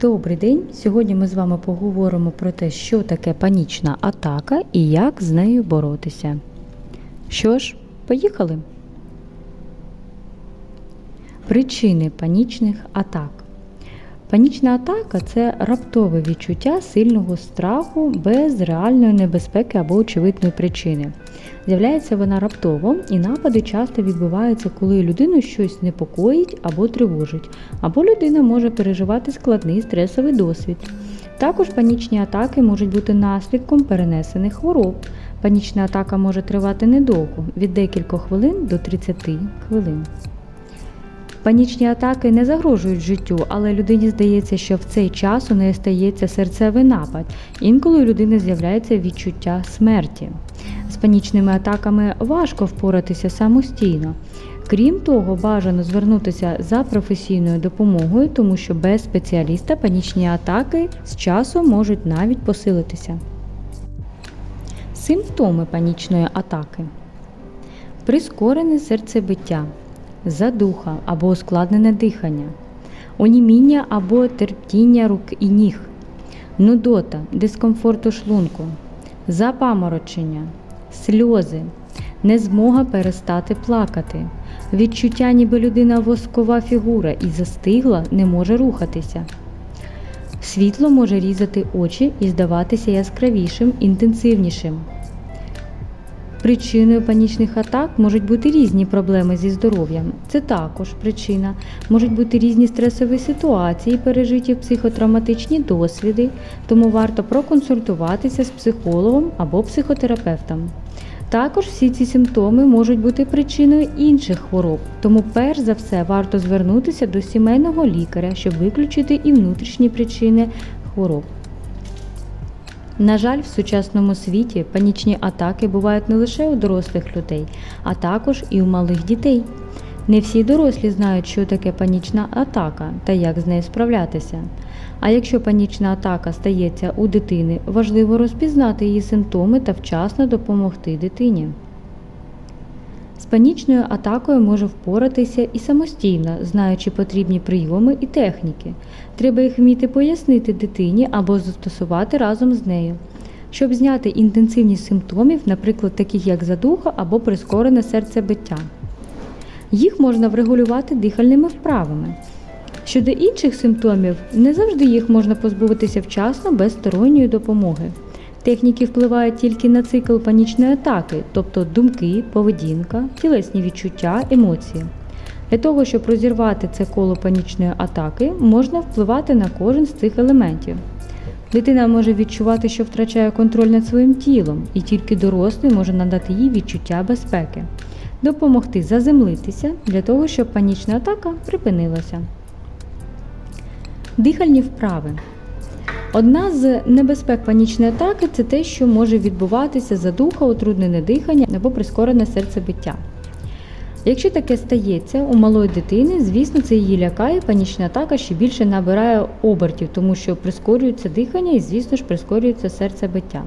Добрий день! Сьогодні ми з вами поговоримо про те, що таке панічна атака і як з нею боротися. Що ж, поїхали. Причини панічних атак. Панічна атака це раптове відчуття сильного страху без реальної небезпеки або очевидної причини. З'являється вона раптово, і напади часто відбуваються, коли людину щось непокоїть або тривожить, або людина може переживати складний стресовий досвід. Також панічні атаки можуть бути наслідком перенесених хвороб. Панічна атака може тривати недовго від декількох хвилин до 30 хвилин. Панічні атаки не загрожують життю, але людині здається, що в цей час у неї стається серцевий напад. Інколи у людини з'являється відчуття смерті. З панічними атаками важко впоратися самостійно. Крім того, бажано звернутися за професійною допомогою, тому що без спеціаліста панічні атаки з часом можуть навіть посилитися. Симптоми панічної атаки: прискорене серцебиття, задуха або ускладнене дихання, оніміння або терптіння рук і ніг, нудота, дискомфорт у шлунку, запаморочення, сльози, незмога перестати плакати, відчуття, ніби людина воскова фігура і застигла, не може рухатися. Світло може різати очі і здаватися яскравішим, інтенсивнішим. Причиною панічних атак можуть бути різні проблеми зі здоров'ям. Це також причина. Можуть бути різні стресові ситуації, пережиті психотравматичні досвіди, тому варто проконсультуватися з психологом або психотерапевтом. Також всі ці симптоми можуть бути причиною інших хвороб, тому перш за все варто звернутися до сімейного лікаря, щоб виключити і внутрішні причини хвороб. На жаль, в сучасному світі панічні атаки бувають не лише у дорослих людей, а також і у малих дітей. Не всі дорослі знають, що таке панічна атака та як з нею справлятися. А якщо панічна атака стається у дитини, важливо розпізнати її симптоми та вчасно допомогти дитині. З панічною атакою може впоратися і самостійно, знаючи потрібні прийоми і техніки. Треба їх вміти пояснити дитині або застосувати разом з нею, щоб зняти інтенсивність симптомів, наприклад, таких як задуха або прискорене серцебиття. Їх можна врегулювати дихальними вправами. Щодо інших симптомів, не завжди їх можна позбуватися вчасно без сторонньої допомоги. Техніки впливають тільки на цикл панічної атаки, тобто думки, поведінка, тілесні відчуття, емоції. Для того, щоб розірвати це коло панічної атаки, можна впливати на кожен з цих елементів. Дитина може відчувати, що втрачає контроль над своїм тілом, і тільки дорослий може надати їй відчуття безпеки, допомогти заземлитися для того, щоб панічна атака припинилася. Дихальні вправи. Одна з небезпек панічної атаки це те, що може відбуватися задуха, утруднене дихання або прискорене серцебиття. Якщо таке стається у малої дитини, звісно, це її лякає, панічна атака ще більше набирає обертів, тому що прискорюється дихання і, звісно ж, прискорюється серцебиття.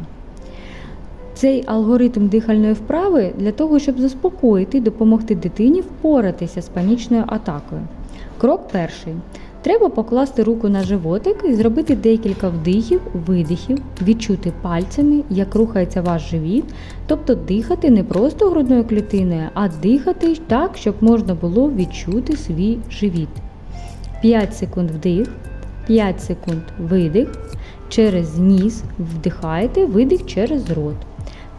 Цей алгоритм дихальної вправи для того, щоб заспокоїти і допомогти дитині впоратися з панічною атакою. Крок перший. Треба покласти руку на животик і зробити декілька вдихів, видихів, відчути пальцями, як рухається ваш живіт, тобто дихати не просто грудною клітиною, а дихати так, щоб можна було відчути свій живіт. 5 секунд вдих, 5 секунд видих. Через ніс вдихаєте, видих через рот.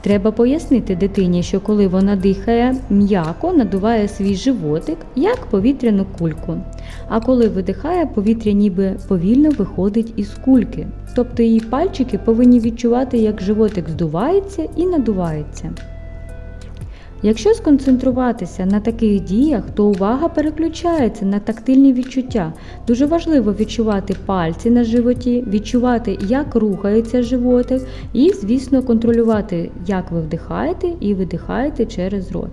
Треба пояснити дитині, що коли вона дихає м'яко, надуває свій животик як повітряну кульку. А коли видихає, повітря ніби повільно виходить із кульки. Тобто її пальчики повинні відчувати, як животик здувається і надувається. Якщо сконцентруватися на таких діях, то увага переключається на тактильні відчуття. Дуже важливо відчувати пальці на животі, відчувати, як рухається животик, і, звісно, контролювати, як ви вдихаєте і видихаєте через рот.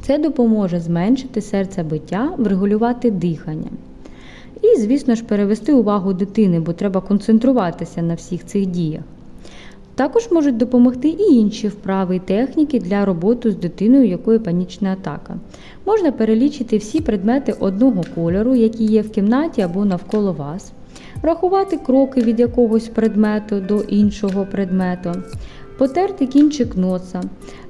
Це допоможе зменшити серцебиття, врегулювати дихання. І, звісно ж, перевести увагу дитини, бо треба концентруватися на всіх цих діях. Також можуть допомогти і інші вправи і техніки для роботи з дитиною, якої панічна атака. Можна перелічити всі предмети одного кольору, які є в кімнаті або навколо вас. рахувати кроки від якогось предмету до іншого предмету, потерти кінчик носа.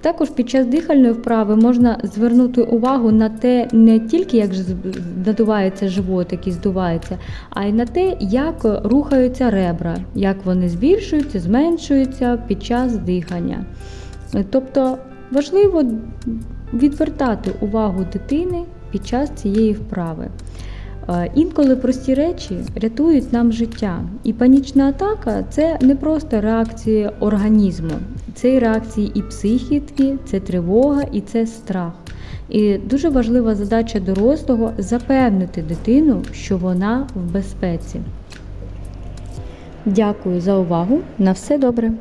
Також під час дихальної вправи можна звернути увагу на те, не тільки як надувається животик і здувається, а й на те, як рухаються ребра, як вони збільшуються, зменшуються під час дихання. Тобто важливо відвертати увагу дитини під час цієї вправи. Інколи прості речі рятують нам життя. І панічна атака це не просто реакція організму, це і реакції і психіки, це тривога і це страх. І дуже важлива задача дорослого запевнити дитину, що вона в безпеці. Дякую за увагу. На все добре.